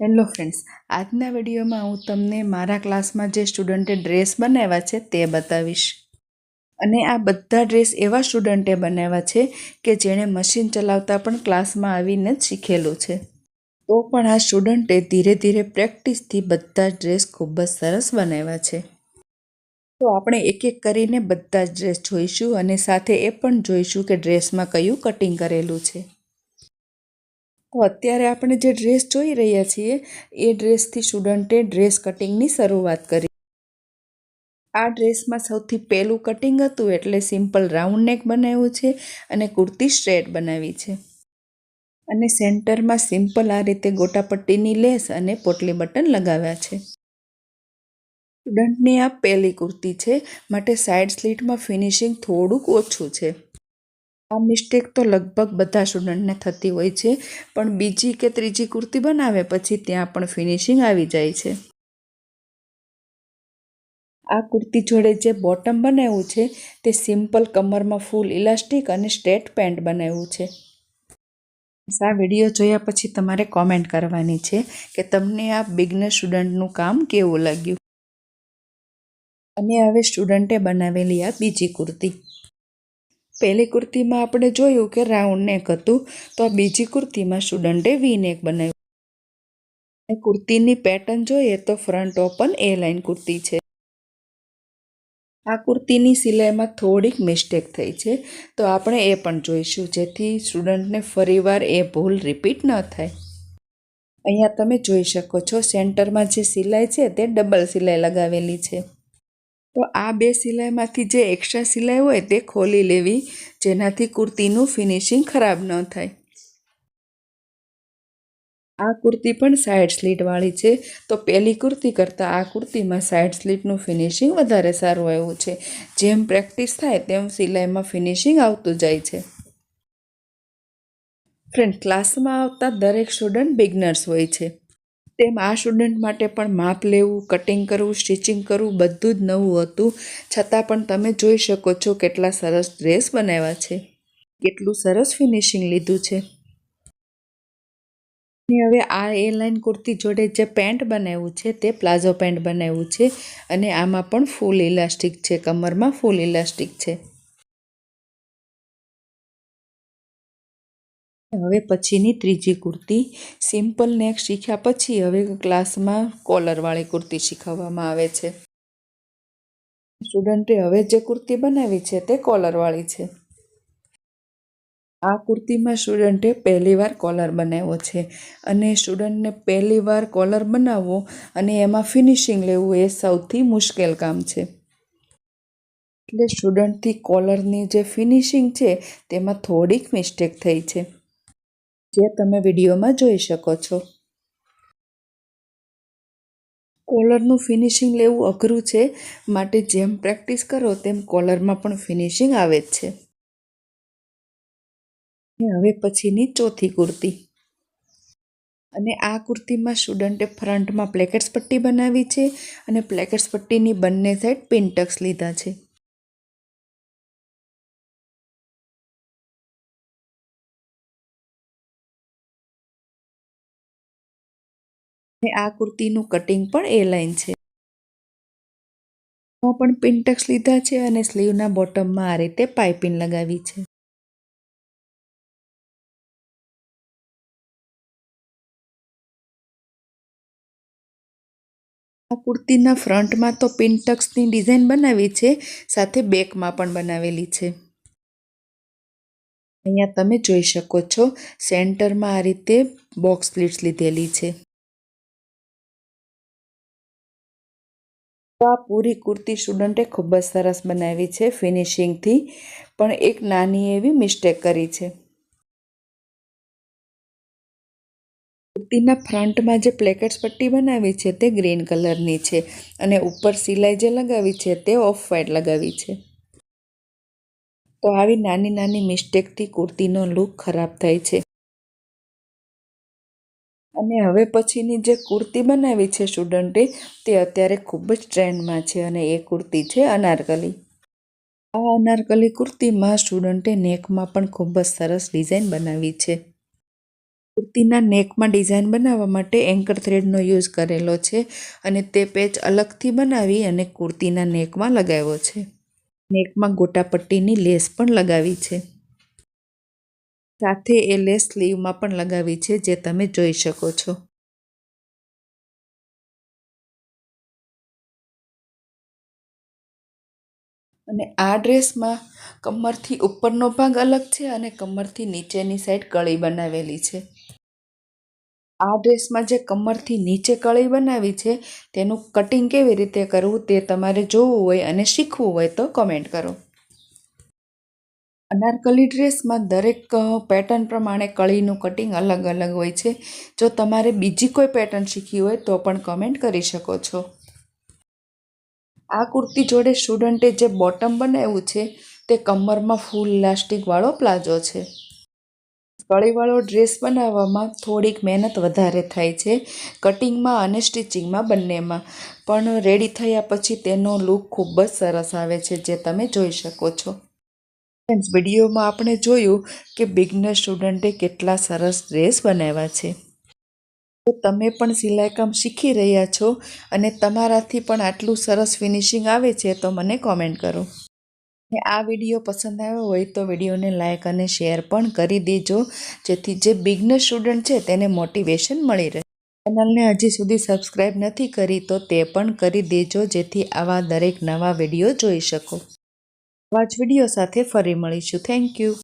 Hello friends આજના વિડીયોમાં હું તમને મારા ક્લાસમાં જે સ્ટુડન્ટે ડ્રેસ બનાવ્યા છે તે બતાવીશ. અને આ બધા ડ્રેસ એવા સ્ટુડન્ટે બનાવ્યા છે કે જેણે મશીન ચલાવતા પણ ક્લાસમાં આવીને જ શીખેલું છે. તો પણ આ સ્ટુડન્ટે ધીરે ધીરે પ્રેક્ટિસથી બધા ડ્રેસ ખૂબ જ સરસ બનાવ્યા છે. તો આપણે એક એક કરીને બધા જ ડ્રેસ જોઈશું અને સાથે એ પણ જોઈશું કે ડ્રેસમાં કયું કટિંગ કરેલું છે. તો અત્યારે આપણે જે ડ્રેસ જોઈ રહ્યા છીએ, એ ડ્રેસથી સ્ટુડન્ટે ડ્રેસ કટિંગની શરૂઆત કરી. આ ડ્રેસમાં સૌથી પહેલું કટિંગ હતું એટલે સિમ્પલ રાઉન્ડ નેક બનાવ્યું છે અને કુર્તી સ્ટ્રેટ બનાવી છે. અને સેન્ટરમાં સિમ્પલ આ રીતે ગોટાપટ્ટીની લેસ અને પોટલી બટન લગાવ્યા છે. સ્ટુડન્ટની આ પહેલી કુર્તી છે, માટે સાઇડ સ્લીટમાં ફિનિશિંગ થોડુંક ઓછું છે. આ મિસ્ટેક તો લગભગ બધા સ્ટુડન્ટને થતી હોય છે, પણ બીજી કે ત્રીજી કુર્તી બનાવે પછી ત્યાં પણ ફિનિશિંગ આવી જાય છે. આ કુર્તી જોડે જે બોટમ બનાવ્યું છે, તે સિમ્પલ કમરમાં ફૂલ ઇલાસ્ટિક અને સ્ટેટ પેન્ટ બનાવ્યું છે. આ વીડિયો જોયા પછી તમારે કોમેન્ટ કરવાની છે કે તમને આ બિગનર સ્ટુડન્ટનું કામ કેવું લાગ્યું? અને હવે સ્ટુડન્ટે બનાવેલી આ બીજી કુર્તી. પહેલી કુર્તીમાં આપણે જોયું કે રાઉન્ડ નેક હતું, તો આ બીજી કુર્તીમાં સ્ટુડન્ટે વી નેક બનાવ્યું. કુર્તીની પેટર્ન જોઈએ તો front open A line kurti છે. આ કુર્તીની સિલાઈમાં થોડીક મિસ્ટેક થઈ છે, તો આપણે એ પણ જોઈશું, જેથી સ્ટુડન્ટને ફરીવાર એ ભૂલ રિપીટ ન થાય. અહીંયા તમે જોઈ શકો છો, સેન્ટરમાં જે સિલાઈ છે તે ડબલ સિલાઈ લગાવેલી છે. તો આ બે સિલાઈમાંથી જે એક્સ્ટ્રા સિલાઈ હોય તે ખોલી લેવી, જેનાથી કુર્તીનું ફિનિશિંગ ખરાબ ન થાય. આ કુર્તી પણ સાઇડ સ્લીટવાળી છે. તો પહેલી કુર્તી કરતાં આ કુર્તીમાં સાઇડ સ્લીટનું ફિનિશિંગ વધારે સારું આવ્યું છે. જેમ પ્રેક્ટિસ થાય તેમ સિલાઈમાં ફિનિશિંગ આવતું જાય છે. ફ્રેન્ડ ક્લાસમાં આવતા દરેક સ્ટુડન્ટ બિગનર્સ હોય છે. તેમ આ સ્ટુડન્ટ માટે પણ માપ લેવું કટિંગ કરવું સ્ટિચિંગ કરવું બધું જ નવું હતું. છતાં પણ તમે જોઈ શકો છો કેટલા સરસ ડ્રેસ બનાવ્યા છે. કેટલું સરસ ફિનિશિંગ લીધું છે. અને હવે આ એ લાઇન કુર્તી જોડે જે પેન્ટ બનાવ્યું છે તે પ્લાઝો પેન્ટ બનાવ્યું છે. અને આમાં પણ ફૂલ ઇલાસ્ટિક છે, કમરમાં ફૂલ ઇલાસ્ટિક છે. હવે પછીની ત્રીજી કુર્તી સિમ્પલ નેક શીખ્યા પછી હવે ક્લાસમાં કોલરવાળી કુર્તી શીખવવામાં આવે છે. સ્ટુડન્ટે હવે જે કુર્તી બનાવી છે તે કોલરવાળી છે. આ કુર્તીમાં સ્ટુડન્ટે પહેલીવાર કોલર બનાવ્યો છે અને સ્ટુડન્ટને પહેલીવાર કોલર બનાવવો અને એમાં ફિનિશિંગ લેવું એ સૌથી મુશ્કેલ કામ છે. એટલે સ્ટુડન્ટથી કોલરની જે ફિનિશિંગ છે તેમાં થોડીક મિસ્ટેક થઈ છે. જે તમે વિડીયોમાં જોઈ શકો છો. કોલરનું ફિનિશિંગ લેવું અઘરું છે, માટે જેમ પ્રેક્ટિસ કરો તેમ કોલરમાં પણ ફિનિશિંગ આવે જ છે. હવે પછીની ચોથી કુર્તી. અને આ કુર્તીમાં સ્ટુડન્ટે ફ્રન્ટમાં પ્લેકેટ્સ પટ્ટી બનાવી છે અને પ્લેકેટ્સ પટ્ટીની બંને સાઈડ પિન્ટક્સ લીધા છે. આ કુર્તીનું કટિંગ પણ એ લાઈન છે. પણ પિન્ટક્સ લીધા છે અને સ્લીવના બોટમમાં આ રીતે પાઇપિંગ લગાવી છે. આ કુર્તીના ફ્રન્ટમાં તો પિન્ટક્સની ડિઝાઇન બનાવી છે, સાથે બેકમાં પણ બનાવેલી છે. અહીંયા તમે જોઈ શકો છો સેન્ટરમાં આ રીતે બોક્સ પ્લીટ્સ લીધેલી છે. આ પૂરી કુર્તી સ્ટુડન્ટે ખૂબ જ સરસ બનાવી છે ફિનિશિંગથી, પણ એક નાની એવી મિસ્ટેક કરી છે. કુર્તીના ફ્રન્ટમાં જે પ્લેકેટ્સ પટ્ટી બનાવી છે તે ગ્રીન કલરની છે અને ઉપર સિલાઈ જે લગાવી છે તે ઓફ વ્હાઇટ લગાવી છે. તો આવી નાની નાની મિસ્ટેકથી કુર્તીનો લુક ખરાબ થાય છે. અને હવે પછીની જે કુર્તી બનાવી છે સ્ટુડન્ટે તે અત્યારે ખૂબ જ ટ્રેન્ડમાં છે અને એ કુર્તી છે અનારકલી. આ અનારકલી કુર્તીમાં સ્ટુડન્ટે નેકમાં પણ ખૂબ જ સરસ ડિઝાઇન બનાવી છે. કુર્તીના નેકમાં ડિઝાઇન બનાવવા માટે એન્કર થ્રેડનો યુઝ કરેલો છે અને તે પેચ અલગથી બનાવી અને કુર્તીના નેકમાં લગાવ્યો છે. નેકમાં ગોટાપટ્ટીની લેસ પણ લગાવી છે. સાથે એ લેસ સ્લીવમાં પણ લગાવી છે જે તમે જોઈ શકો છો. અને આ ડ્રેસમાં કમરથી ઉપરનો ભાગ અલગ છે અને કમરથી નીચેની સાઈડ કળી બનાવેલી છે. આ ડ્રેસમાં જે કમરથી નીચે કળી બનાવી છે, તેનું કટિંગ કેવી રીતે કરવું તે તમારે જોવું હોય અને શીખવું હોય તો કમેન્ટ કરો. અનારકલી ડ્રેસમાં દરેક પેટર્ન પ્રમાણે કળીનું કટિંગ અલગ અલગ હોય છે. જો તમારે બીજી કોઈ પેટર્ન શીખવી હોય તો પણ કમેન્ટ કરી શકો છો. આ કુર્તી જોડે સ્ટુડન્ટે જે બોટમ બનાવ્યું છે, તે કમરમાં ફૂલ ઇલાસ્ટિકવાળો પ્લાઝો છે. કળીવાળો ડ્રેસ બનાવવામાં થોડીક મહેનત વધારે થાય છે કટિંગમાં અને સ્ટિચિંગમાં બંનેમાં. પણ રેડી થયા પછી તેનો લુક ખૂબ જ સરસ આવે છે, જે તમે જોઈ શકો છો. ફ્રેન્ડ્સ વિડીયોમાં આપણે જોયું કે બિગનર સ્ટુડન્ટે કેટલા સરસ ડ્રેસ બનાવ્યા છે. તો તમે પણ સિલાઈકામ શીખી રહ્યા છો અને તમારાથી પણ આટલું સરસ ફિનિશિંગ આવે છે તો મને કોમેન્ટ કરો. અને આ વીડિયો પસંદ આવ્યો હોય તો વિડીયોને લાઇક અને શેર પણ કરી દેજો, જેથી જે બિગનર સ્ટુડન્ટ છે તેને મોટિવેશન મળી રહે. ચેનલને હજી સુધી સબસ્ક્રાઈબ નથી કરી તો તે પણ કરી દેજો, જેથી આવા દરેક નવા વીડિયો જોઈ શકો. આવા જ વીડિયો સાથે ફરી મળીશું. Thank you